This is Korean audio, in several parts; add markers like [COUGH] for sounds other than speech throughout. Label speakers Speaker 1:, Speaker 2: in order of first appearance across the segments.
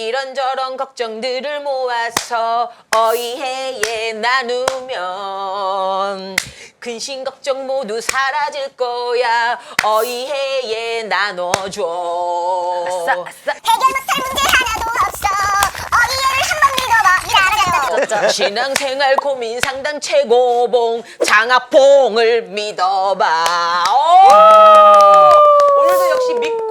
Speaker 1: 이런저런 걱정들을 모아서 어이해에 나누면 근심 걱정 모두 사라질 거야. 어이해에 나눠줘.
Speaker 2: 아싸 아싸.
Speaker 3: 해결 못할 문제 하나도 없어. 어디에를 한번 믿어봐. 일 알아줘
Speaker 1: 신앙생활 고민 상담 최고봉 장학봉을 믿어봐. 오! 오늘도 역시 믿고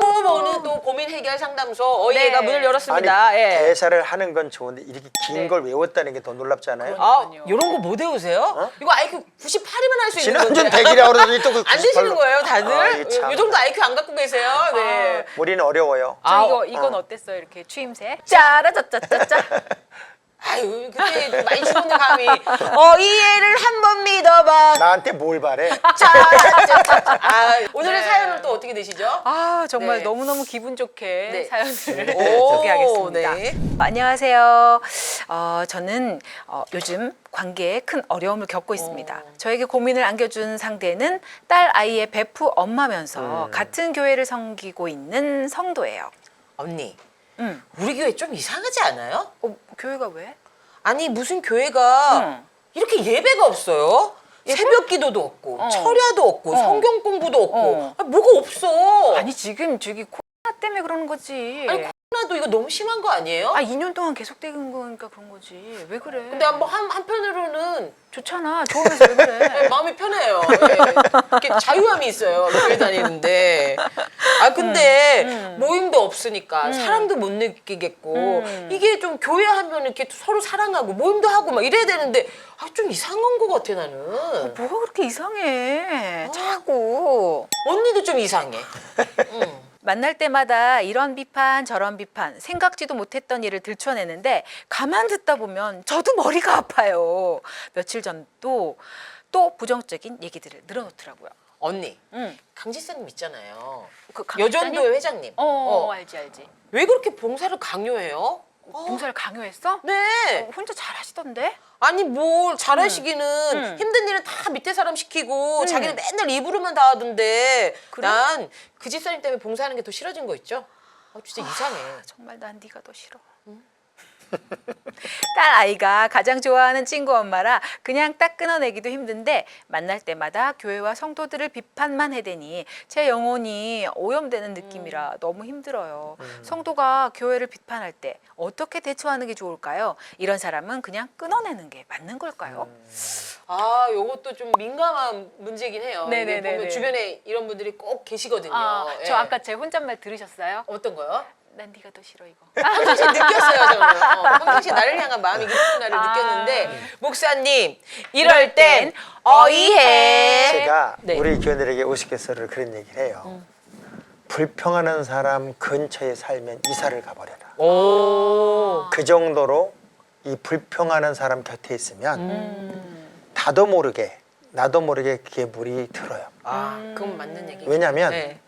Speaker 1: 고민 해결 상담소 어이해가
Speaker 2: 네.
Speaker 1: 문을 열었습니다
Speaker 4: 아니
Speaker 1: 예.
Speaker 4: 대사를 하는 건 좋은데 이렇게 긴
Speaker 2: 네.
Speaker 4: 걸 외웠다는 게 더 놀랍잖아요.
Speaker 1: 아, 이런 거 못 외우세요? 이거 IQ 98이면 할 수 있는 건데.
Speaker 4: 지난주 대기라 그러더니 또그 [LAUGHS]
Speaker 1: 안 되시는 거예요, 다들?
Speaker 4: 아, 이 참.
Speaker 1: 이 정도 IQ 안 갖고 계세요? 네.
Speaker 4: 우리는 어려워요.
Speaker 2: 저
Speaker 1: 아,
Speaker 2: 이거 이건 어땠어요? 이렇게 추임새. 짜라짜짜짜짜. [LAUGHS]
Speaker 1: 아유, 그때 좀 많이 죽었네, 감이. 어, 이 애를 한 번 믿어봐.
Speaker 4: 나한테 뭘 바래?
Speaker 1: 짜라짜짜짜. 아, 오늘의
Speaker 2: 네.
Speaker 1: 사연은 또 어떻게 되시죠?
Speaker 2: 아 정말
Speaker 1: 네.
Speaker 2: 너무 너무 기분 좋게
Speaker 1: 네.
Speaker 2: 사연을
Speaker 1: 오,
Speaker 2: 소개하겠습니다.
Speaker 1: 네.
Speaker 2: 안녕하세요. 어, 저는 어, 요즘 관계에 큰 어려움을 겪고 있습니다.
Speaker 1: 어.
Speaker 2: 저에게 고민을 안겨준 상대는 딸 아이의 베프 엄마면서
Speaker 4: 음.
Speaker 2: 같은 교회를 섬기고 있는 성도예요.
Speaker 1: 언니,
Speaker 2: 음.
Speaker 1: 우리 교회 좀 이상하지 않아요?
Speaker 2: 어, 교회가 왜?
Speaker 1: 아니, 무슨 교회가
Speaker 2: 응.
Speaker 1: 이렇게 예배가 없어요? 새벽 기도도 없고,
Speaker 2: 어.
Speaker 1: 철야도 없고,
Speaker 2: 어.
Speaker 1: 성경 공부도 없고,
Speaker 2: 어.
Speaker 1: 아, 뭐가 없어.
Speaker 2: 아니 지금 저기 코 로나 때문에 그러는 거지.
Speaker 1: 아니, 코로나도 이거 너무 심한 거 아니에요?
Speaker 2: 아 2년 동안 계속되는 거니까 그런 거지. 왜 그래?
Speaker 1: 근데 한번 한, 한편으로는
Speaker 2: 좋잖아. 좋으면서 왜 그래? [LAUGHS]
Speaker 1: 네, 마음이 편해요. 네. 이렇게 자유함이 있어요. 교회 다니는데. 아 근데
Speaker 2: 음.
Speaker 1: 모임도 없으니까
Speaker 2: 음.
Speaker 1: 사랑도 못 느끼겠고
Speaker 2: 음.
Speaker 1: 이게 좀 교회 하면 이렇게 서로 사랑하고 모임도 하고 막 이래야 되는데 아, 좀 이상한 것 같아 나는.
Speaker 2: 뭐가 그렇게 이상해? 자꾸.
Speaker 1: 언니도 좀 이상해. [LAUGHS] 응.
Speaker 2: 만날 때마다 이런 비판 저런 비판 생각지도 못했던 일을 들춰내는데 가만 듣다 보면 저도 머리가 아파요. 며칠 전도 또 부정적인 얘기들을 늘어놓더라고요.
Speaker 1: 언니
Speaker 2: 응.
Speaker 1: 강지사님 있잖아요.
Speaker 2: 그 강직자님?
Speaker 1: 여전도회 회장님.
Speaker 2: 어,
Speaker 1: 어.
Speaker 2: 알지 알지.
Speaker 1: 왜 그렇게 봉사를 강요해요? 어.
Speaker 2: 봉사를 강요했어?
Speaker 1: 네.
Speaker 2: 어, 혼자 잘하시던데?
Speaker 1: 아니 뭘 잘하시기는
Speaker 2: 음.
Speaker 1: 힘든 일은 다 밑에 사람 시키고
Speaker 2: 음.
Speaker 1: 자기는 맨날 입으로만 다 하던데
Speaker 2: 그래?
Speaker 1: 난 그 집사님 때문에 봉사하는 게 더 싫어진 거 있죠? 아, 진짜 이상해.
Speaker 2: 정말 난 네가 더 싫어. [LAUGHS] 딸 아이가 가장 좋아하는 친구 엄마라 그냥 딱 끊어내기도 힘든데 만날 때마다 교회와 성도들을 비판만 해대니 제 영혼이 오염되는 느낌이라 너무 힘들어요. 성도가 교회를 비판할 때 어떻게 대처하는 게 좋을까요? 이런 사람은 그냥 끊어내는 게 맞는 걸까요?
Speaker 1: 아, 요것도 좀 민감한 문제긴 해요. 보면 주변에 이런 분들이 꼭 계시거든요.
Speaker 2: 아,
Speaker 1: 예.
Speaker 2: 저 아까 제 혼잣말 들으셨어요?
Speaker 1: 어떤 거요?
Speaker 2: 난 네가 더 싫어 이거. [LAUGHS]
Speaker 1: 평상시 느꼈어요, 저는. 어, 평상시 나를 향한 [LAUGHS] 마음이 깊구나를
Speaker 2: 아.
Speaker 1: 느꼈는데 목사님 이럴 땐 어이해.
Speaker 4: 제가
Speaker 1: 네.
Speaker 4: 우리 교인들에게 우스갯소리를 그런 얘기를 해요. 불평하는 사람 근처에 살면 이사를 가버려라.
Speaker 1: 오.
Speaker 4: 그 정도로 이 불평하는 사람 곁에 있으면
Speaker 1: 음.
Speaker 4: 나도 모르게 나도 모르게 그게 물이 들어요.
Speaker 1: 아, 그건 맞는 얘기.
Speaker 4: 왜냐하면
Speaker 1: 네.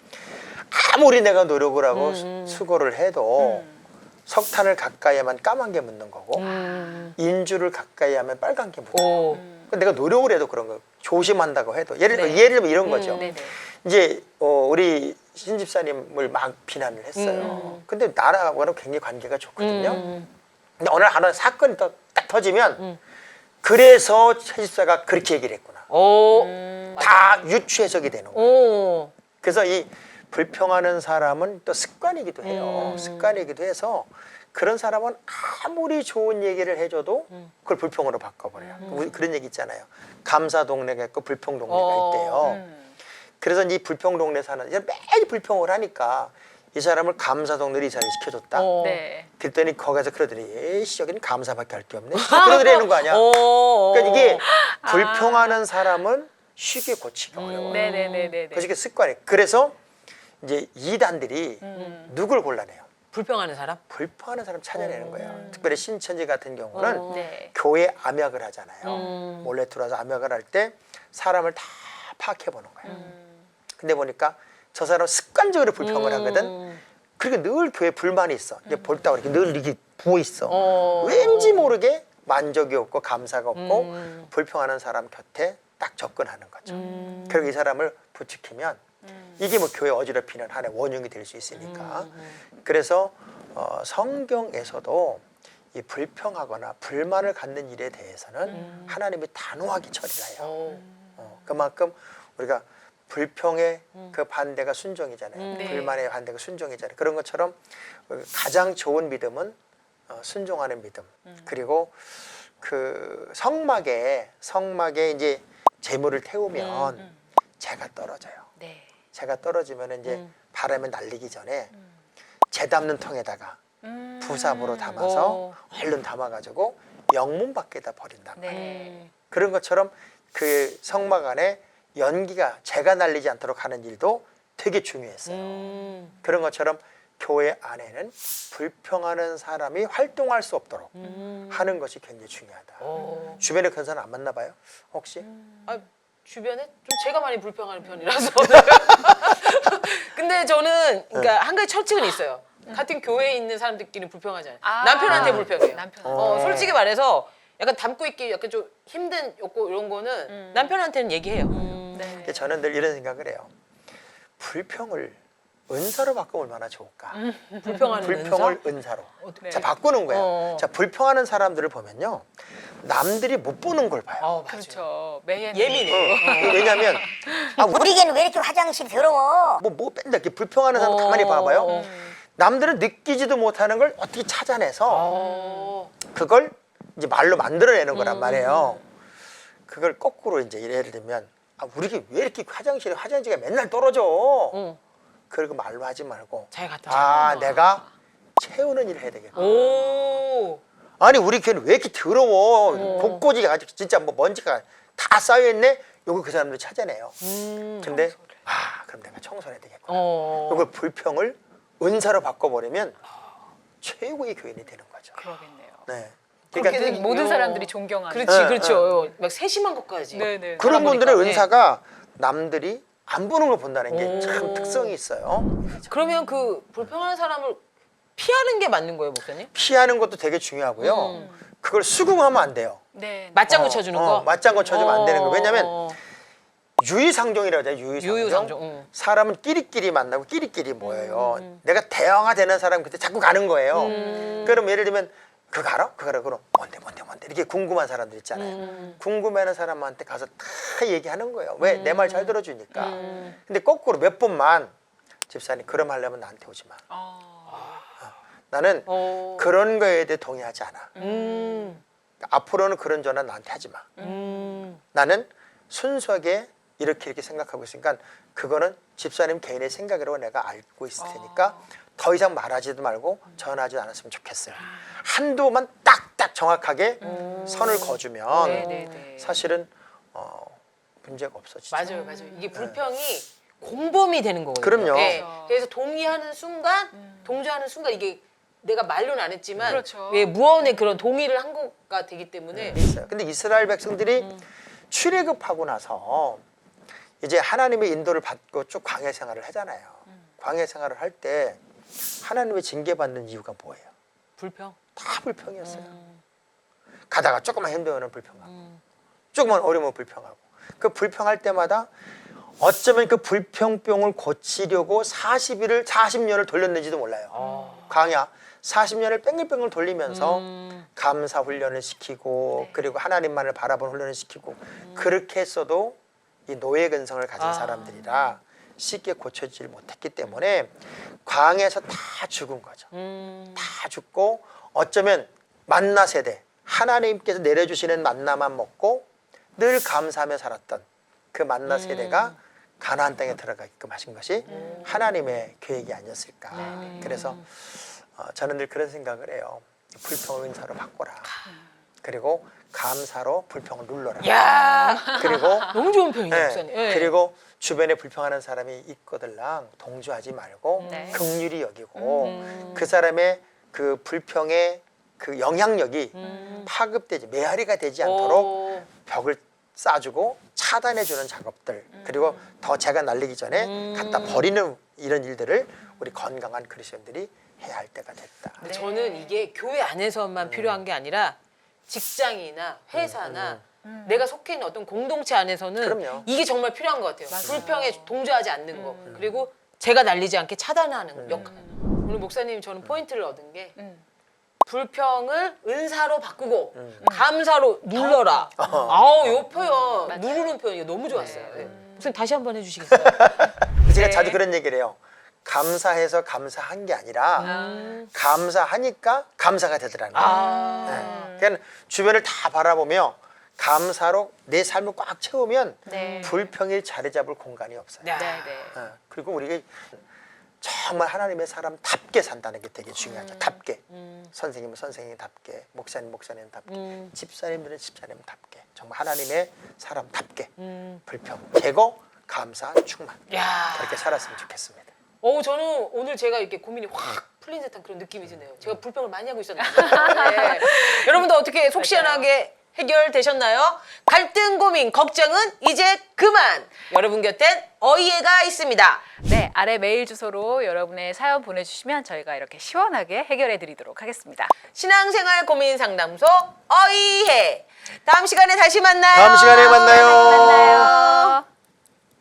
Speaker 4: 아무리 내가 노력을 하고
Speaker 1: 음.
Speaker 4: 수고를 해도
Speaker 2: 음.
Speaker 4: 석탄을 가까이 하면 까만 게 묻는 거고
Speaker 1: 음.
Speaker 4: 인주를 가까이 하면 빨간 게 묻는
Speaker 1: 오.
Speaker 4: 거. 내가 노력을 해도 그런 거 조심한다고 해도 예를 들어
Speaker 1: 네.
Speaker 4: 예를 들면 이런 거죠.
Speaker 1: 음,
Speaker 2: 네네.
Speaker 4: 이제 어, 우리 신집사님을 막 비난을 했어요.
Speaker 1: 음.
Speaker 4: 근데 나랑하고는 굉장히 관계가 좋거든요.
Speaker 1: 음.
Speaker 4: 근데 어느 하나 사건이 딱, 딱 터지면
Speaker 1: 음.
Speaker 4: 그래서 신집사가 그렇게 얘기를 했구나.
Speaker 1: 오.
Speaker 2: 음.
Speaker 4: 다 유추 해석이 되는 거예요.
Speaker 1: 오.
Speaker 4: 그래서 이 불평하는 사람은 또 습관이기도 해요.
Speaker 1: 음.
Speaker 4: 습관이기도 해서 그런 사람은 아무리 좋은 얘기를 해줘도
Speaker 1: 음.
Speaker 4: 그걸 불평으로 바꿔버려요. 우리 그런 얘기 있잖아요. 감사 동네가 있고 불평 동네가
Speaker 1: 어.
Speaker 4: 있대요.
Speaker 2: 음.
Speaker 4: 그래서 이 불평 동네 사는 이제 매일 불평을 하니까 이 사람을 감사 동네로 이사를 시켜줬다.
Speaker 1: 어.
Speaker 2: 네.
Speaker 4: 그랬더니 거기서 그러더니 에이씨 여기는 감사밖에 할 게 없네. [LAUGHS] 그러더라는 거 아니야.
Speaker 1: 오.
Speaker 4: 그러니까 이게
Speaker 2: 아.
Speaker 4: 불평하는 사람은 쉽게 고치기가
Speaker 1: 음.
Speaker 4: 어려워요.
Speaker 2: 네네네네.
Speaker 4: 그게 습관이에요. 그래서 이제 이단들이
Speaker 2: 음.
Speaker 4: 누굴 골라내요?
Speaker 1: 불평하는 사람?
Speaker 4: 불평하는 사람 찾아내는
Speaker 1: 음.
Speaker 4: 거예요. 특별히 신천지 같은 경우는
Speaker 1: 어.
Speaker 2: 네.
Speaker 4: 교회 암약을 하잖아요.
Speaker 1: 음.
Speaker 4: 몰래 들어와서 암약을 할 때 사람을 다 파악해 보는 거예요.
Speaker 2: 음.
Speaker 4: 근데 보니까 저 사람 습관적으로 불평을 하거든.
Speaker 1: 음.
Speaker 4: 그리고 늘 교회 불만이 있어. 이제 볼따고 이렇게 늘 이렇게 부어 있어.
Speaker 1: 어.
Speaker 4: 왠지 모르게 만족이 없고 감사가 없고
Speaker 1: 음.
Speaker 4: 불평하는 사람 곁에 딱 접근하는 거죠.
Speaker 1: 음.
Speaker 4: 그리고 이 사람을 부추기면
Speaker 2: 음.
Speaker 4: 이게 뭐 교회 어지럽히는 하나의 원흉이 될 수 있으니까.
Speaker 1: 음.
Speaker 4: 그래서 어, 성경에서도 이 불평하거나 불만을 갖는 일에 대해서는 하나님이 단호하게 처리를 해요.
Speaker 1: 어.
Speaker 4: 어, 그만큼 우리가 불평의 그 반대가 순종이잖아요.
Speaker 1: 음.
Speaker 2: 네.
Speaker 4: 불만의 반대가 순종이잖아요. 그런 것처럼 가장 좋은 믿음은 어, 순종하는 믿음. 그리고 그 성막에 성막에 이제 재물을 태우면 재가 떨어져요.
Speaker 2: 네.
Speaker 4: 재가 떨어지면 이제
Speaker 1: 음.
Speaker 4: 바람에 날리기 전에 재 담는 통에다가
Speaker 2: 음.
Speaker 4: 부삽으로 담아서
Speaker 1: 어.
Speaker 4: 얼른 담아가지고 영문 밖에다 버린다.
Speaker 2: 네.
Speaker 4: 그런 것처럼 그 성막 안에 연기가 재가 날리지 않도록 하는 일도 되게 중요했어요.
Speaker 1: 음.
Speaker 4: 그런 것처럼 교회 안에는 불평하는 사람이 활동할 수 없도록
Speaker 1: 음.
Speaker 4: 하는 것이 굉장히 중요하다.
Speaker 1: 어.
Speaker 4: 주변에 그런 사람 안 만나 봐요? 혹시?
Speaker 1: 아, 주변에 좀 제가 많이 불평하는 편이라서. [LAUGHS] 근데 저는 그러니까 한 가지 철칙은 있어요. 같은 교회에 있는 사람들끼리 불평하잖아요.
Speaker 2: 아.
Speaker 1: 남편한테 불평해요.
Speaker 2: 남편.
Speaker 4: 어.
Speaker 1: 어, 솔직히 말해서 약간 담고 있기 약간 좀 힘든 욕구 이런 거는
Speaker 2: 음.
Speaker 1: 남편한테는 얘기해요.
Speaker 2: 네.
Speaker 4: 근데 저는 늘 이런 생각을 해요. 불평을 은사로 바꾸면 얼마나 좋을까?
Speaker 1: 불평하는
Speaker 4: 불평을
Speaker 1: 은사?
Speaker 4: 은사로.
Speaker 2: 네.
Speaker 4: 자 바꾸는 거예요.
Speaker 1: 어.
Speaker 4: 자 불평하는 사람들을 보면요, 남들이 못 보는 걸 봐요.
Speaker 1: 어, 맞아.
Speaker 2: 그렇죠.
Speaker 1: 예민해.
Speaker 4: 어, 왜냐하면 아, 우리
Speaker 3: 우리 걔는 왜 이렇게 화장실 더러워?
Speaker 4: 뭐, 뭐 뺀다 이렇게 불평하는 사람
Speaker 1: 어.
Speaker 4: 가만히 봐봐요.
Speaker 1: 어.
Speaker 4: 남들은 느끼지도 못하는 걸 어떻게 찾아내서
Speaker 1: 어.
Speaker 4: 그걸 이제 말로 만들어내는 거란
Speaker 1: 음.
Speaker 4: 말이에요. 그걸 거꾸로 이제 예를 들면 아, 우리 게왜 이렇게 화장실에 화장지가 맨날 떨어져?
Speaker 1: 응.
Speaker 4: 그리고 말로 하지 말고
Speaker 1: 잘 갔다.
Speaker 4: 아 내가 채우는 일을 해야 되겠다.
Speaker 1: 오.
Speaker 4: 아니 우리 걔는 왜 이렇게 더러워?
Speaker 1: 어.
Speaker 4: 곳곳이가 아주 진짜 뭐 먼지가 다 쌓여있네. 요거 그 사람들이 찾아내요.
Speaker 1: 음.
Speaker 4: 근데 아 그럼 내가 청소를 해야 되겠구나.
Speaker 1: 어.
Speaker 4: 그걸 불평을 은사로 바꿔버리면 최고의 교인이 되는 거죠.
Speaker 2: 그러겠네요.
Speaker 4: 네.
Speaker 1: 그렇게
Speaker 4: 그러니까
Speaker 1: 되기-
Speaker 2: 모든
Speaker 1: 어.
Speaker 2: 사람들이 존경하는.
Speaker 1: 그렇지,
Speaker 4: 네,
Speaker 1: 그렇죠. 막 세심한 것까지.
Speaker 2: 네네.
Speaker 4: 그런
Speaker 1: 보니까,
Speaker 4: 분들의
Speaker 1: 네.
Speaker 4: 은사가 남들이 안 보는 걸 본다는 게
Speaker 1: 오.
Speaker 4: 참 특성이 있어요.
Speaker 1: 그러면 그 불평하는 사람을 피하는 게 맞는 거예요, 목사님?
Speaker 4: 피하는 것도 되게 중요하고요.
Speaker 1: 음.
Speaker 4: 그걸 수긍하면 안 돼요.
Speaker 2: 네.
Speaker 1: 맞장구
Speaker 4: 어,
Speaker 1: 쳐주는
Speaker 4: 어,
Speaker 1: 거?
Speaker 4: 맞장구 쳐주면 안 되는 거. 왜냐면
Speaker 1: 어.
Speaker 4: 유의상종이라고 하죠. 유의상종.
Speaker 1: 유유상종. 응.
Speaker 4: 사람은 끼리끼리 만나고 끼리끼리 모여요.
Speaker 1: 음.
Speaker 4: 내가 대화가 되는 사람 그때 자꾸 가는 거예요.
Speaker 1: 음.
Speaker 4: 그럼 예를 들면 그거 알아? 그거 알아? 그럼 뭔데 뭔데 뭔데 이렇게 궁금한 사람들 있잖아요.
Speaker 1: 음.
Speaker 4: 궁금해하는 사람한테 가서 다 얘기하는 거예요. 왜? 내 말 잘 들어주니까.
Speaker 1: 음.
Speaker 4: 근데 거꾸로 몇 번만 집사님 그럼 하려면 나한테 오지 마.
Speaker 2: 어.
Speaker 4: 나는
Speaker 1: 어.
Speaker 4: 그런 거에 대해 동의하지 않아.
Speaker 1: 음.
Speaker 4: 앞으로는 그런 전화 나한테 하지 마.
Speaker 1: 음.
Speaker 4: 나는 순수하게 이렇게 이렇게 생각하고 있으니까 그거는 집사님 개인의 생각이라고 내가 알고 있을 테니까 더 이상 말하지도 말고 전화하지 않았으면 좋겠어요. 한두만 딱딱 정확하게 선을 거주면
Speaker 2: 네네네.
Speaker 4: 사실은 어, 문제가 없어지죠.
Speaker 1: 맞아요, 맞아요. 이게 불평이 공범이 되는 거거든요.
Speaker 4: 그럼요.
Speaker 1: 네.
Speaker 2: 그렇죠.
Speaker 1: 그래서 동의하는 순간, 동조하는 순간 이게 내가 말로는 안 했지만
Speaker 2: 그렇죠.
Speaker 1: 왜 무언의 그런 동의를 한 거가 되기 때문에
Speaker 4: 있어요. 근데 이스라엘 백성들이 출애굽하고 나서 이제 하나님의 인도를 받고 쭉 광야 생활을 하잖아요. 광야 생활을 할 때 하나님의 징계받는 이유가 뭐예요?
Speaker 1: 불평.
Speaker 4: 다 불평이었어요.
Speaker 1: 음.
Speaker 4: 가다가 조금만 힘들면 불평하고, 조금만 어려우면 불평하고. 그 불평할 때마다 어쩌면 그 불평병을 고치려고 40일을 40년을 돌렸는지도 몰라요. 광야 40년을 뺑글뺑글 돌리면서
Speaker 1: 음.
Speaker 4: 감사 훈련을 시키고
Speaker 2: 네.
Speaker 4: 그리고 하나님만을 바라본 훈련을 시키고 그렇게 했어도 이 노예 근성을 가진
Speaker 1: 아.
Speaker 4: 사람들이라 쉽게 고쳐지질 못했기 때문에 광야에서 다 죽은 거죠.
Speaker 1: 음.
Speaker 4: 다 죽고 어쩌면 만나 세대 하나님께서 내려주시는 만나만 먹고 늘 감사하며 살았던 그 만나
Speaker 1: 음.
Speaker 4: 세대가 가나안 땅에 들어가게끔 하신 것이 하나님의 계획이 아니었을까.
Speaker 1: 네.
Speaker 4: 그래서 어, 저는 늘 그런 생각을 해요. 불평을 은사로 바꿔라.
Speaker 1: 아.
Speaker 4: 그리고 감사로 불평을 눌러라.
Speaker 1: 야
Speaker 4: 그리고 [LAUGHS]
Speaker 1: 너무 좋은 표현이에요,
Speaker 4: 네,
Speaker 1: 목사님. 예.
Speaker 4: 그리고 주변에 불평하는 사람이 있거들랑 동조하지 말고
Speaker 2: 네.
Speaker 4: 긍휼히 여기고
Speaker 1: 음.
Speaker 4: 그 사람의 그 불평의 그 영향력이
Speaker 1: 음.
Speaker 4: 파급되지 메아리가 되지 않도록
Speaker 1: 오.
Speaker 4: 벽을 쌓아주고 차단해주는 작업들 그리고 더 재가 날리기 전에
Speaker 1: 음.
Speaker 4: 갖다 버리는 이런 일들을 우리 건강한 그리스도인들이 해야 할 때가 됐다.
Speaker 1: 근데 저는 이게 교회 안에서만 필요한 게 아니라 직장이나 회사나 내가 속해 있는 어떤 공동체 안에서는
Speaker 4: 그럼요.
Speaker 1: 이게 정말 필요한 것 같아요. 불평에 동조하지 않는 거 그리고 제가 날리지 않게 차단하는 역할. 오늘 목사님 저는 포인트를 얻은 게
Speaker 2: 음.
Speaker 1: 불평을 은사로 바꾸고 감사로 눌러라.
Speaker 4: 어.
Speaker 1: 아우 요 표현
Speaker 2: 맞아요.
Speaker 1: 누르는 표현이 너무 좋았어요.
Speaker 2: 네.
Speaker 1: 네. 목사님 다시 한번 해주시겠어요? [LAUGHS]
Speaker 4: 제가
Speaker 2: 네.
Speaker 4: 자주 그런 얘기를 해요. 감사해서 감사한 게 아니라
Speaker 1: 음.
Speaker 4: 감사하니까 감사가 되더라는 거예요.
Speaker 1: 아.
Speaker 4: 네. 그러니까 주변을 다 바라보며 감사로 내 삶을 꽉 채우면
Speaker 2: 네.
Speaker 4: 불평이 자리 잡을 공간이 없어요.
Speaker 1: 네.
Speaker 2: 네, 네.
Speaker 4: 어, 그리고 우리가 정말 하나님의 사람답게 산다는 게 되게 중요하죠. 답게. 선생님은 선생님답게, 목사님 목사님답게,
Speaker 1: 음.
Speaker 4: 집사님들은 집사님답게, 정말 하나님의 사람답게
Speaker 1: 음.
Speaker 4: 불평, 제거, 감사, 충만
Speaker 1: 야.
Speaker 4: 그렇게 살았으면 좋겠습니다.
Speaker 1: 어 저는 오늘 제가 이렇게 고민이 확 풀린 듯한 그런 느낌이 드네요. 제가 불평을 많이 하고 있었는데. 네. [LAUGHS] 여러분도 어떻게 속 시원하게 해결되셨나요? 갈등 고민 걱정은 이제 그만. 여러분 곁엔 어이해가 있습니다.
Speaker 2: 네, 아래 메일 주소로 여러분의 사연 보내주시면 저희가 이렇게 시원하게 해결해 드리도록 하겠습니다.
Speaker 1: 신앙생활 고민 상담소 어이해. 다음 시간에 다시 만나요.
Speaker 4: 다음 시간에 만나요.